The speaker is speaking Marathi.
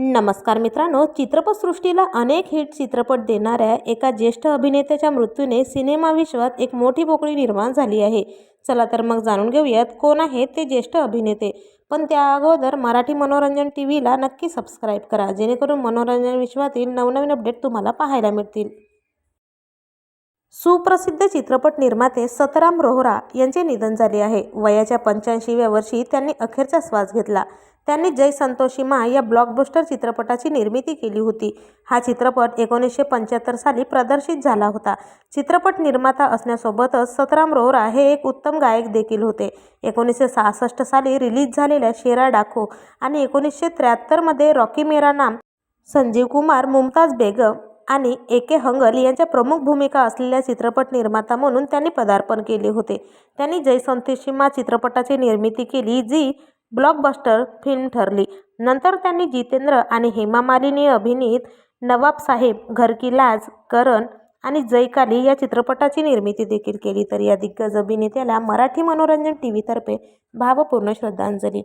नमस्कार मित्रांनो चित्रपटसृष्टीला अनेक हिट चित्रपट देणाऱ्या एका ज्येष्ठ अभिनेत्याच्या मृत्यूने सिनेमाविश्वात एक मोठी पोकळी निर्माण झाली आहे. चला तर मग जाणून घेऊयात कोण आहेत ते ज्येष्ठ अभिनेते. पण त्या अगोदर मराठी मनोरंजन टी व्हीला नक्की सबस्क्राईब करा जेणेकरून मनोरंजन विश्वातील नवनवीन अपडेट तुम्हाला पाहायला मिळतील. सुप्रसिद्ध चित्रपट निर्माते सतराम रोहरा यांचे निधन झाले आहे. वयाच्या पंच्याऐंशीव्या वर्षी त्यांनी अखेरचा श्वास घेतला. त्यांनी जय संतोषी मा या ब्लॉकबस्टर चित्रपटाची निर्मिती केली होती. हा चित्रपट एकोणीसशे पंच्याहत्तर साली प्रदर्शित झाला होता. चित्रपट निर्माता असण्यासोबतच सतराम रोहरा हे एक उत्तम गायक देखील होते. एकोणीसशे सहासष्ट साली रिलीज झालेल्या शेरा डाको आणि एकोणीसशे त्र्याहत्तरमध्ये रॉकी मेरा नाम संजीव कुमार मुमताज बेगम आणि ए के हंगल यांच्या प्रमुख भूमिका असलेल्या चित्रपट निर्माता म्हणून त्यांनी पदार्पण केले होते. त्यांनी जय चित्रपटाची निर्मिती केली जी ब्लॉकबस्टर फिल्म ठरली. नंतर त्यांनी जितेंद्र आणि हेमा मालिनी अभिनीत नवाबसाहेब घर की लाज करण आणि जयकाली या चित्रपटाची निर्मिती देखील केली. तर या दिग्गज अभिनेत्याला मराठी मनोरंजन टी व्हीतर्फे भावपूर्ण श्रद्धांजली.